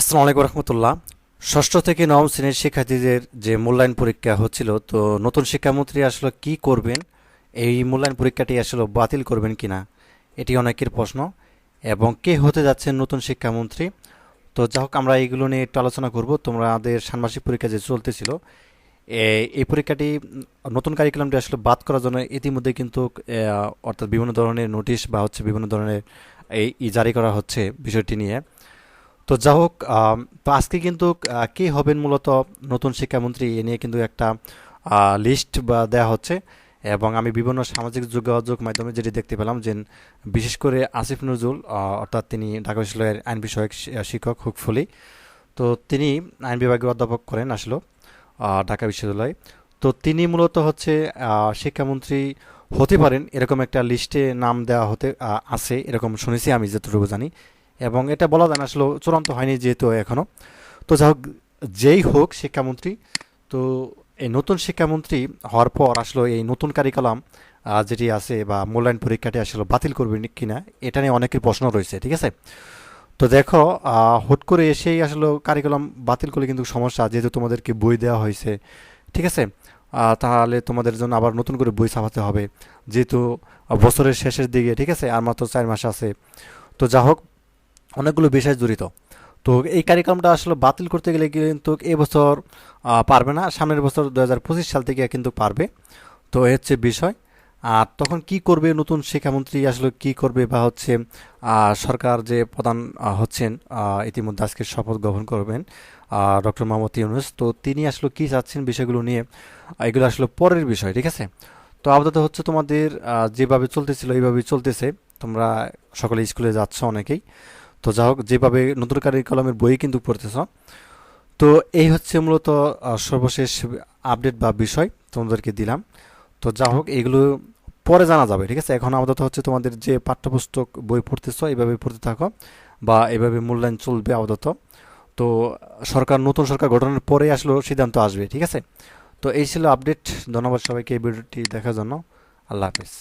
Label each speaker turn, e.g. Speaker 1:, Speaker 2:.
Speaker 1: আসসালামু আলাইকুম রহমতুল্লাহ। ষষ্ঠ থেকে নবম শ্রেণির শিক্ষার্থীদের যে মূল্যায়ন পরীক্ষা হচ্ছিল, তো নতুন শিক্ষামন্ত্রী আসলে কি করবেন, এই মূল্যায়ন পরীক্ষাটি আসলে বাতিল করবেন কি না এটি অনেকের প্রশ্ন, এবং কে হতে যাচ্ছেন নতুন শিক্ষামন্ত্রী? তো যা হোক, আমরা এইগুলো নিয়ে একটু আলোচনা করব। তোমাদের ষান্মাসিক পরীক্ষা যে চলতেছিল এই পরীক্ষাটি নতুন কারিকুলামটি আসলে বাদ করার জন্য ইতিমধ্যে কিন্তু অর্থাৎ বিভিন্ন ধরনের নোটিশ বা হচ্ছে বিভিন্ন ধরনের এই জারি করা হচ্ছে বিষয়টি নিয়ে। তো যা হোক তো আজকে কিন্তু কে হবেন মূলত নতুন শিক্ষামন্ত্রী এ নিয়ে কিন্তু একটা লিস্ট বা দেওয়া হচ্ছে। এবং আমি বিভিন্ন সামাজিক যোগাযোগ মাধ্যমে যেটি দেখতে পেলাম যে, বিশেষ করে আসিফ নজরুল অর্থাৎ তিনি ঢাকা বিশ্ববিদ্যালয়ের আইন বিষয়ক শিক্ষক হুকফুলি তো তিনি আইন বিভাগের অধ্যাপক করেন আসলে ঢাকা বিশ্ববিদ্যালয়ে। তো তিনি মূলত হচ্ছে শিক্ষামন্ত্রী হতে পারেন, এরকম একটা লিস্টে নাম দেওয়া হতে আছে, এরকম শুনেছি আমি, যতটুকু জানি। এবং এটা বলা যায় না, আসলে চূড়ান্ত হয়নি যেহেতু এখনও তো যা হোক, যেই হোক শিক্ষামন্ত্রী, তো এই নতুন শিক্ষামন্ত্রী হওয়ার পর আসলে এই নতুন কারিকুলাম যেটি আছে বা মূল্যায়ন পরীক্ষাটি আসলে বাতিল করবে কিনা, এটা নিয়ে অনেকের প্রশ্ন রয়েছে, ঠিক আছে? তো দেখো হুট করে এসেই আসলে কারিকুলাম বাতিল করলে কিন্তু সমস্যা, যেহেতু তোমাদেরকে বই দেওয়া হয়েছে, ঠিক আছে? তাহলে তোমাদের জন্য আবার নতুন করে বই ছাপাতে হবে, যেহেতু বছরের শেষের দিকে, ঠিক আছে? আর মাত্র চার মাস আছে। তো যা হোক অনেকগুলো বিষয় জড়িত। তো এই কারিকুলামটা আসলে বাতিল করতে গেলে কিন্তু এই বছর পারবে না। সামনের বছর দু হাজার পঁচিশ সাল থেকে কিন্তু পারবে। তো এই হচ্ছে বিষয়। আর তখন কি করবে নতুন শিক্ষামন্ত্রী, আসলে কি করবে বা হচ্ছে সরকার যে প্রধান হচ্ছেন ইতিমধ্যে আজকে শপথ গ্রহণ করবেন ডক্টর মোহাম্মদ ইউনুস। তো তিনি আসলে কি চাচ্ছেন বিষয়গুলো নিয়ে এগুলো আসলে পরের বিষয়, ঠিক আছে? তো আপাতত হচ্ছে তোমাদের যেভাবে চলতেছিল, এইভাবেই চলতেছে। তোমরা সকলে স্কুলে যাচ্ছ অনেকেই। তো যা হোক, যেভাবে নতুন কারিকুলামের বই কিন্তু পড়তেছ। তো এই হচ্ছে মূলত সর্বশেষ আপডেট বা বিষয় তোমাদেরকে দিলাম। তো যা হোক, এগুলো পরে জানা যাবে, ঠিক আছে? এখন আপাতত হচ্ছে তোমাদের যে পাঠ্যপুস্তক বই পড়তেছ এইভাবে পড়তে থাকো বা এইভাবে মূল্যায়ন চলবে আপাতত। তো সরকার, নতুন সরকার গঠনের পরে আসলে সিদ্ধান্ত আসবে, ঠিক আছে? তো এই ছিল আপডেট ধন্যবাদ সবাইকে এই ভিডিওটি দেখার জন্য। আল্লাহ হাফিজ।